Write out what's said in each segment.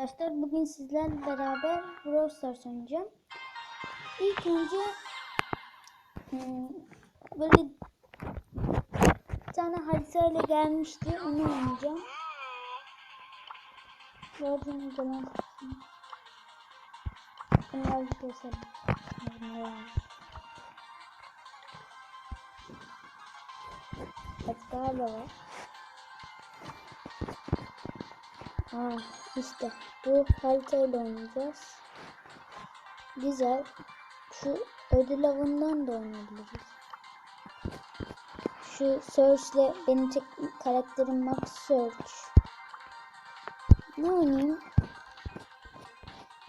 Arkadaşlar bugün sizlerle beraber Brawl Stars oynayacağım. İlk önce hmm, böyle bir tane haritayla gelmişti. Onu oynayacağım. Gördüğünüz zaman Bunlar keselim. Evet galiba var. Aa, işte bu haritayla oynayacağız. Güzel. Şu ödül avından da oynayabiliriz. Şu Search'le benim tek karakterim Max Search. Ne oynayayım?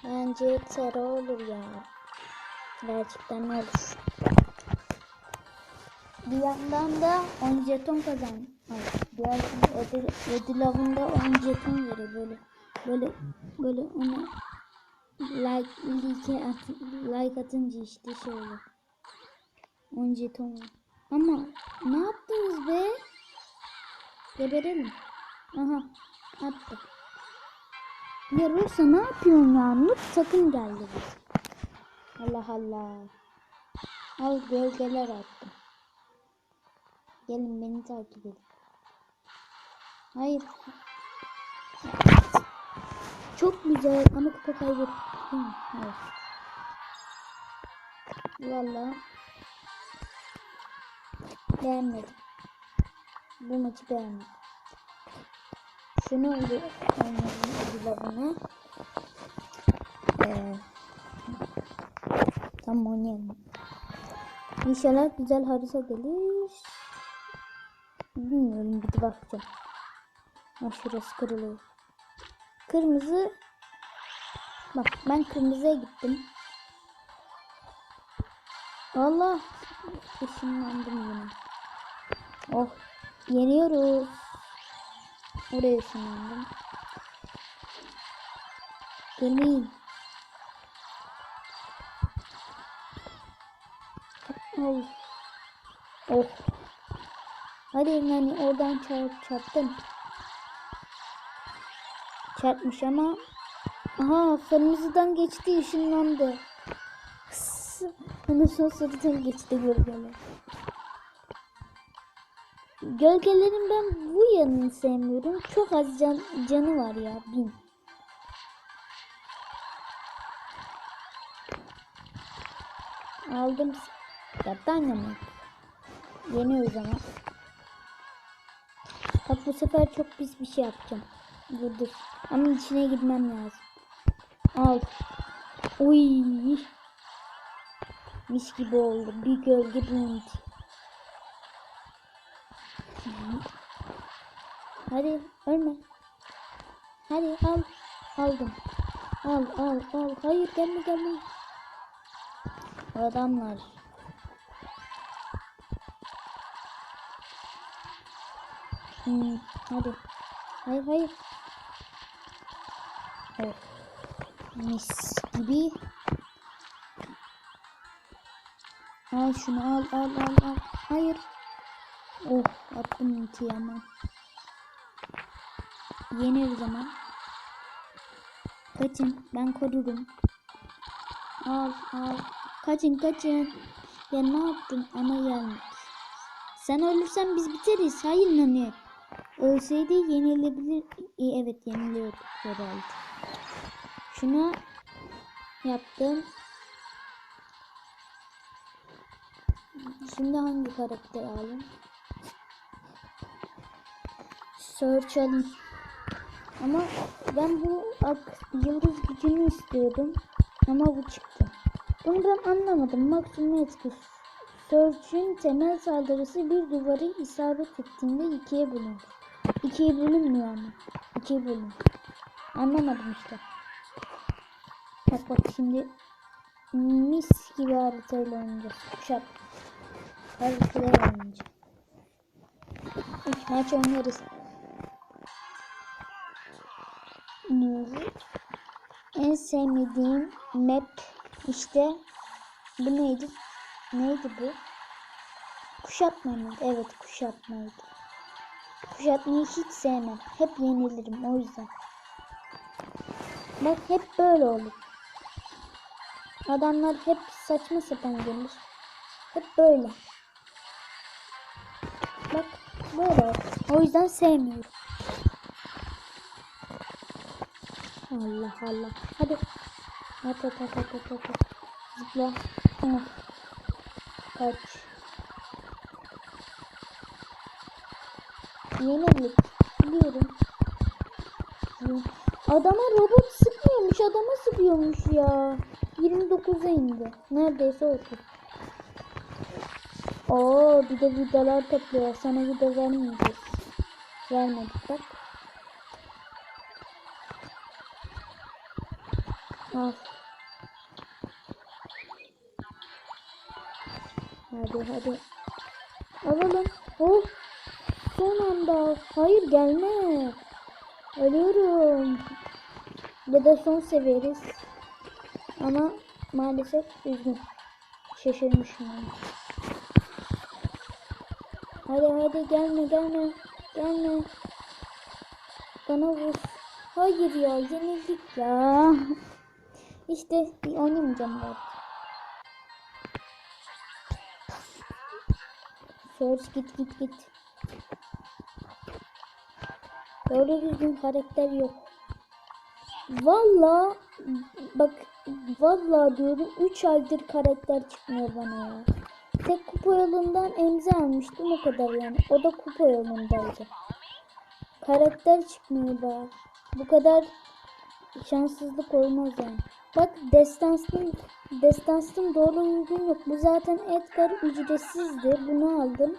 Bence Tera olur ya. Gerçekten ne olur. Bir yandan da 10 jeton kazan. Hayır, diğer ödül, ödül avında 10 jeton veriyor böyle. Böyle böyle ona like like, at, like atınca işte şey olur. 10 jeton var. Ama ne yaptınız be? Geberelim. Aha attı. Ya Rosa ne yapıyorsun ya? Nut sakın geldi biz. Allah Allah. Al gölgeler attım. Gelin beni takip edin. Hayır. Çok güzel ama kupa kaybettim. Evet. Valla. Beğenmedim. Bu maçı beğenmedim. Şunu oynayalım ödüllerine. Ee, tamam oynayalım. İnşallah güzel harita gelir. Bilmiyorum bir de bakacağım. Ha şurası kırılıyor. Kırmızı. Bak ben kırmızıya gittim. Allah. Işınlandım yine. Oh. Yeniyoruz. Oraya ışınlandım. Gelin. Oh. Oh. Hadi yani oradan çarp, çarptım. Çarpmış ama aha kırmızıdan geçti ışınlandı. Onu son sarıdan geçti gölgeler. Gölgelerin ben bu yanını sevmiyorum. Çok az can, canı var ya bin. Aldım. Ya dynamite. Yeniyoruz ama. Bak bu sefer çok pis bir şey yapacağım. Dur dur. Ama içine girmem lazım. Al. Uy. Mis gibi oldu. Bir gölge bulundu. Hadi ölme. Hadi al. Aldım. Al al al. Hayır gelme gelme. Adamlar. Hmm, hadi. Hayır hayır. Oh. Mis gibi. Al şunu al al al al. Hayır. Oh attım ultiyi ama. Yeni o zaman. Kaçın ben korurum. Al al. Kaçın kaçın. Ya ne yaptın ama gelmiş. Sen ölürsen biz biteriz. Hayır nani. Ölseydi yenilebilir. İyi, evet yeniliyor herhalde. Şunu yaptım. Şimdi hangi karakter alayım? Search alayım. Ama ben bu ak yıldız gücünü istiyordum. Ama bu çıktı. Bunu ben anlamadım. Maksimum etki. Search'ün temel saldırısı bir duvarı isabet ettiğinde ikiye bölünür. İkiye bölünmüyor ama. İkiye bölünür. Anlamadım işte. Bak bak şimdi mis gibi haritayla oynayacağız. Kuşat. Haritayla oynayacağım. İlk maç oynarız. En sevmediğim map işte bu neydi? Neydi bu? Kuşatma mıydı? Evet kuşatmaydı. Kuşatmayı hiç sevmem. Hep yenilirim o yüzden. Bak hep böyle olur. Adamlar hep saçma sapan gelir. Hep böyle. Bak böyle. O yüzden sevmiyorum. Allah Allah. Hadi. At at at at at at. Zıpla. Tamam. Kaç. Yenilik. Biliyorum. Adama robot sıkmıyormuş. Adama sıkıyormuş ya. 29'a indi. Neredeyse 30. Oo bir de vidalar topluyor. Sana vida vermeyeceğiz. Vermedik bak. Al. Hadi hadi. Alalım. Oh. Son anda. Hayır gelme. Ölüyorum. Ya da son severiz. Ama maalesef üzgün. Şaşırmışım yani. Hadi hadi gelme gelme. Gelme. Bana vur. Hayır ya yenildik ya. İşte oynamayacağım ben. Search git git git. Doğru düzgün karakter yok. Valla bak valla diyorum 3 aydır karakter çıkmıyor bana ya. Tek kupa yolundan emzi almıştım o kadar yani. O da kupa yolundaydı. Karakter çıkmıyor daha. Bu kadar şanssızlık olmaz yani. Bak destansın destansın doğru uygun yok. Bu zaten Edgar ücretsizdi. Bunu aldım.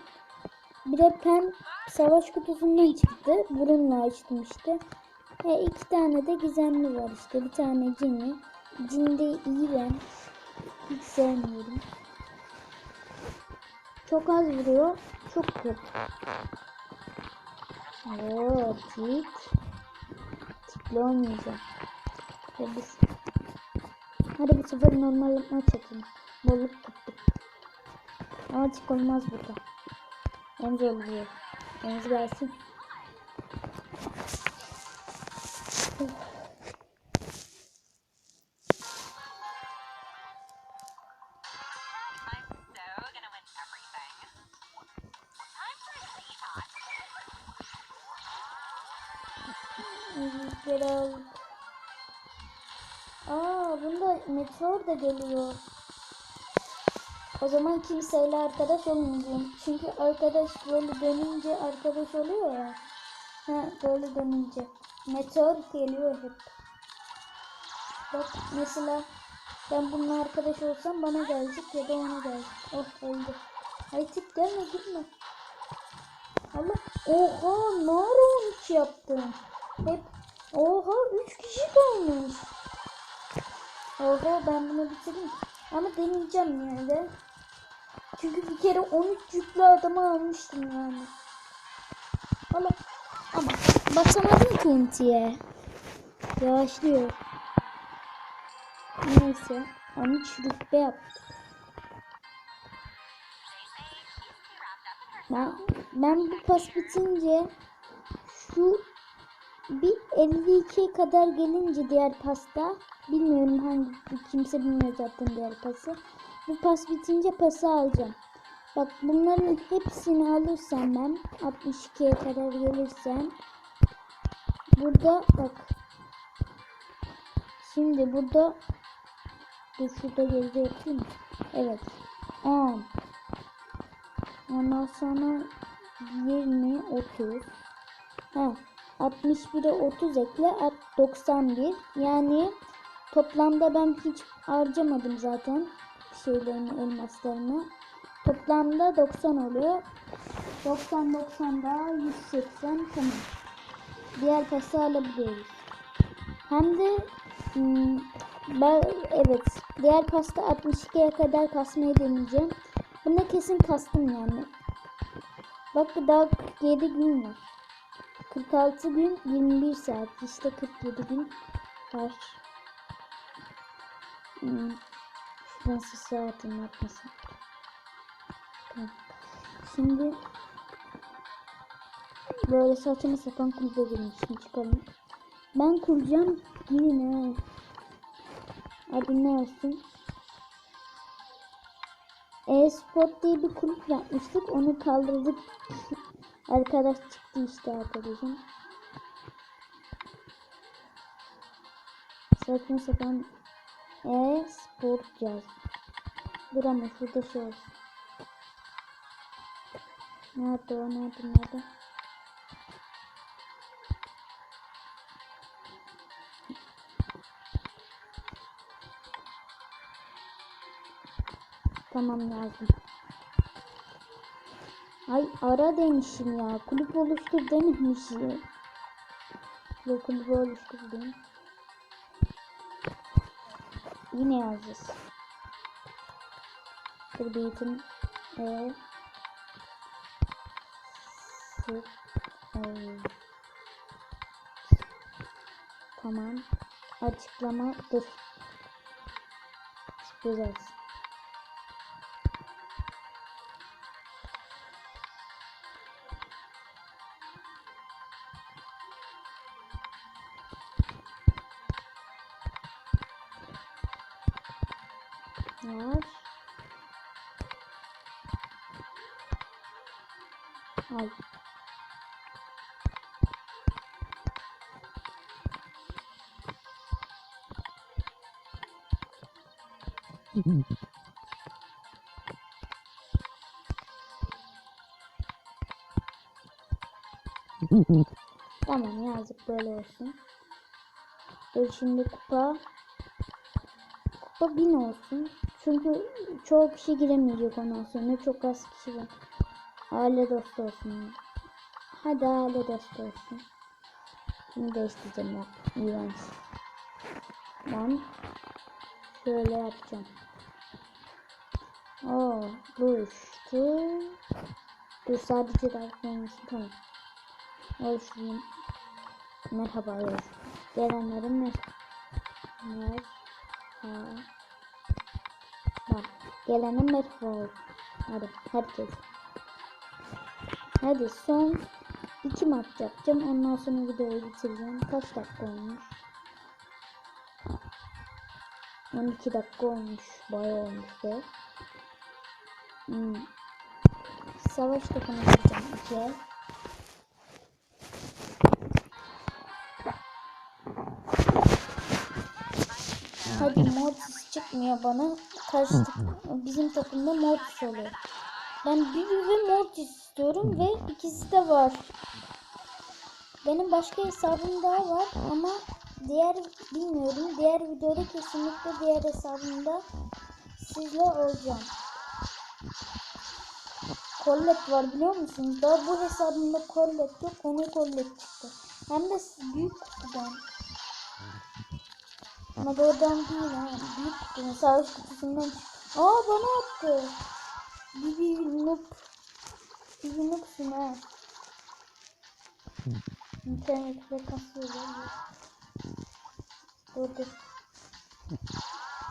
Bir de pen savaş kutusundan çıktı. Bununla açtım işte. He iki tane de gizemli var işte. Bir tane cini. Cin de iğrenç. Hiç sevmiyorum. Çok az vuruyor. Çok kötü. Oo, tik. Tikli olmayacak. Hadi. Hadi bu sefer normal maç yapalım. Bolluk tuttuk. Ama tik olmaz burada. Emzi oluyor. Emzi gelsin. Al. Aa bunda meteor da geliyor. O zaman kimseyle arkadaş olmayacağım. Çünkü arkadaş böyle dönünce arkadaş oluyor ya. Ha böyle dönünce. Meteor geliyor hep. Bak mesela ben bununla arkadaş olsam bana gelecek ya da ona gelecek. Oh öldü. Ay tip gelme gitme. Allah. Oha ne 13 yaptın? Hep Oha 3 kişi kalmış. Oha ben bunu bitireyim. Ama deneyeceğim yine de. Çünkü bir kere 13 yüklü adamı almıştım yani. Allah. Ama basamadım ki ultiye. Yavaşlıyor. Neyse. 13 rütbe yaptık. Ben, ben bu pas bitince şu bir 52 kadar gelince diğer pasta bilmiyorum hangi kimse bilmiyor zaten diğer pası. Bu pas bitince pası alacağım. Bak bunların hepsini alırsam ben 62'ye kadar gelirsem burada bak şimdi burada dur şurada geride yapayım mı? Evet 10 ondan sonra 20 30 ha 61'e 30 ekle at 91 yani toplamda ben hiç harcamadım zaten şeylerini elmaslarını. Toplamda 90 oluyor. 90 90 daha 180 tamam. Diğer pası alabiliyoruz. Hem de hmm, ben evet diğer pasta 62'ye kadar kasmayı deneyeceğim. Bunda kesin kastım yani. Bak daha 47 gün var 46 gün 21 saat işte 47 gün var. Hmm. Saatim yapmasın. Tamam. Şimdi böyle saçma sapan kulübe girmişim çıkalım. Ben kuracağım Girin ha. Adı ne olsun? E-Sport diye bir kulüp yapmıştık. Onu kaldırdık. Arkadaş çıktı işte arkadaşım. Saçma sapan e-sport yaz. Dur ama şurada şey olsun. Nerede o nerede nerede? Tamam yazdım. Ay ara demişim ya. Kulüp oluştur dememişim. Ve kulübü oluştur dedim. Yine yazacağız. Kırbiyetin e sık ol. Tamam. Açıklama dur. Güzel. Tamam yazık böyle olsun. Dur şimdi kupa kupa 1000 olsun. Çünkü çoğu kişi giremeyecek ondan sonra çok az kişi var. Aile dostu olsun. Hadi aile dostu olsun. Şimdi değiştireceğim ya. İğrenç. Ben şöyle yapacağım. Oo, bu işte. Dur sadece davranması tamam. Oluşturayım. Merhaba yaz. Gelenlerin mer merhaba. Bak gelene merhaba. Hadi herkes. Hadi son iki maç yapacağım. Ondan sonra videoyu bitireceğim. Kaç dakika olmuş? 12 dakika olmuş. Bayağı olmuş be. Hmm. Savaş topuna gideceğim ikiye. Hadi Mortis çıkmıyor bana. Karşı bizim takımda Mortis oluyor. Ben Bibi ve Mortis istiyorum ve ikisi de var. Benim başka hesabım daha var ama diğer bilmiyorum. Diğer videoda kesinlikle diğer hesabımda sizle olacağım. Collet var biliyor musunuz? Daha bu hesabımda Collet yok. Ona Collet çıktı. Hem de büyük kutudan. Ama doğrudan değil ha. Büyük kutu. Savaş kutusundan çıktı. Aa bana attı. Bibi noob. Bibi noobsun ha. İnternette kasıyor. Dur dur.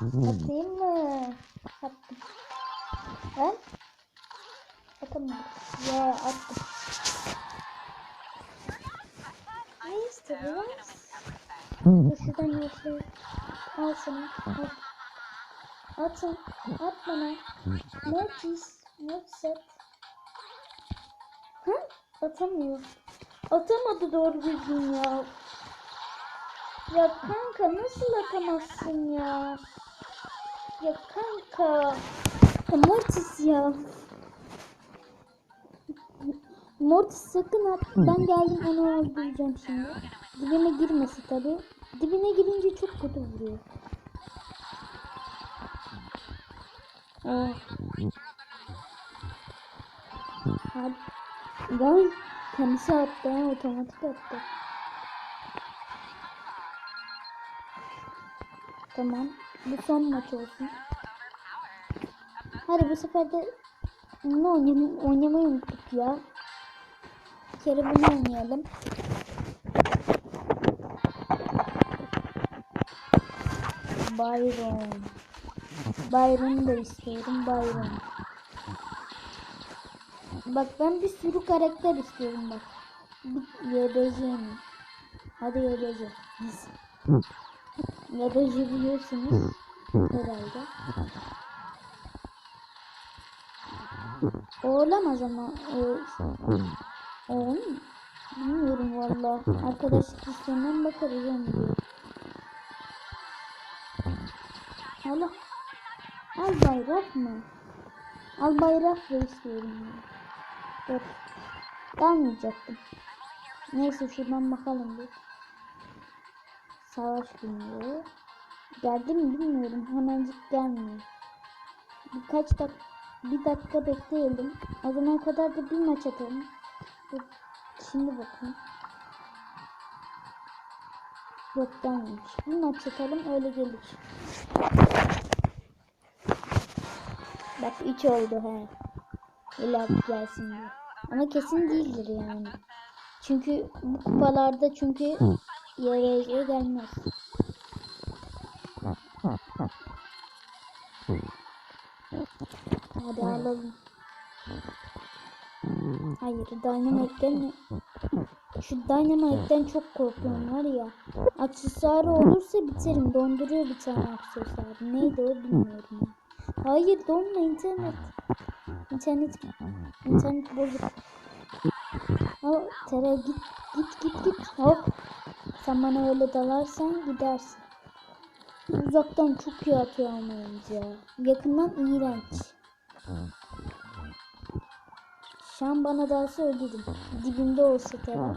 Atayım mı? Attım. Ben? Atamadım. Ya attım. Ne istediniz? Şuradan yaşayayım. Al sana. Al. Atın. At bana. Mortis at. Hı? Atamıyor. Atamadı doğru düzgün ya. Ya kanka nasıl atamazsın ya? Ya kanka. Ya Mortis ya. Mortis sakın at. Ben geldim onu öldüreceğim şimdi. Dibine girmesi tabi. Dibine girince çok kötü vuruyor. Oh. Hadi. Ben kendisi attı otomatik attı. Tamam. Bu son maç olsun. Hadi bu sefer de bunu oynam oynamayı unuttuk ya. Bir kere bunu oynayalım. Byron. Byron'u da istiyorum. Byron. Bak ben bir sürü karakter istiyorum bak. Bir YBC mi? Hadi YBC. Biz. Ya da biliyorsunuz herhalde. Olamaz ama o, o mu? Bilmiyorum valla. Arkadaşlık listesinden bakarız onu. Allah. Al bayrak mı? Al bayrak da istiyorum. Dur. Dalmayacaktım. Neyse şuradan bakalım bir. Savaş günü. Geldi mi bilmiyorum. Hemencik gelmiyor. Birkaç dak bir dakika bekleyelim. O zaman kadar da bir maç atalım. Şimdi bakın. Yok gelmemiş. Bir maç atalım öyle gelir. Bak 3 oldu he. İlla gelsin diye. Ama kesin değildir yani. Çünkü bu kupalarda çünkü yaraya gelmez. Hadi alalım. Hayır Dynamite'den mi? Şu Dynamite'den çok korkuyorum var ya. Aksesuarı olursa biterim. Donduruyor bir tane aksesuar. Neydi o bilmiyorum. Hayır donma internet. İnternet internet bozuk. Aa, Tera git git git git. Hop. Sen bana öyle dalarsan gidersin. Uzaktan çok iyi atıyor almayınız ya. Yakından iğrenç. Şu an bana dalsa öldürdüm. Dibimde olsa Tera.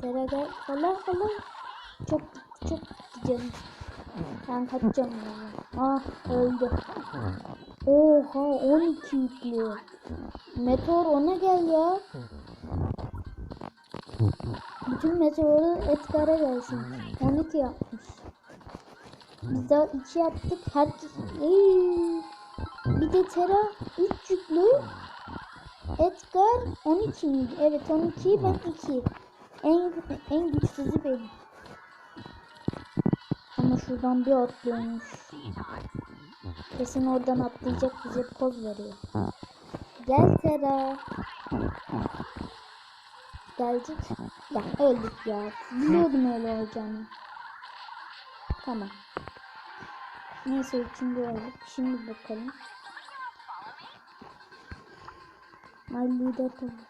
Tera gel. Allah Allah. Çok çok canım. Ben kaçacağım ya. Ah öldü. Oha 12 yüklü. Meteor ona gel ya. Bütün meteoru Edgar'a gelsin. 12 yapmış. Biz daha 2 yaptık. Herkes... Ey! Bir de Tera 3 yüklü. Edgar 12 miydi? Evet 12 ben 2. En, en güçsüzü benim. Ama şuradan bir atlıyormuş. Kesin oradan atlayacak bize poz veriyor. Gel Tera. Geldik. Ya öldük ya. Biliyordum öyle olacağını. Tamam. Neyse üçüncü olduk. Şimdi bakalım. Lider konuştu.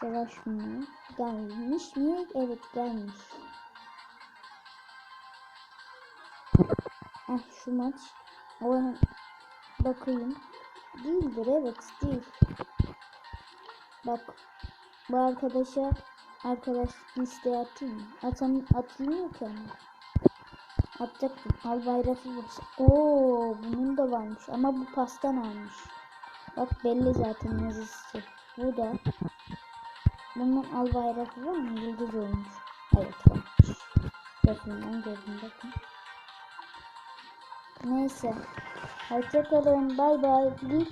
Savaş mı? Gelmiş mi? Evet gelmiş. Ah şu maç. O bakayım. Değildir evet değil. Bak bu arkadaşa arkadaşlık listeye atayım mı? Atam, atılmıyor ki ama. Atacaktım. Al bayrağı var. Oo bunun da varmış ama bu pastan almış. Bak belli zaten yazısı. Bu da. Bunun al bayrağı var mı? Yıldız olmuş. Evet varmış. Yakından gördüm bakın. Neyse. Hoşçakalın. Bay bay. Like,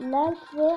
like ve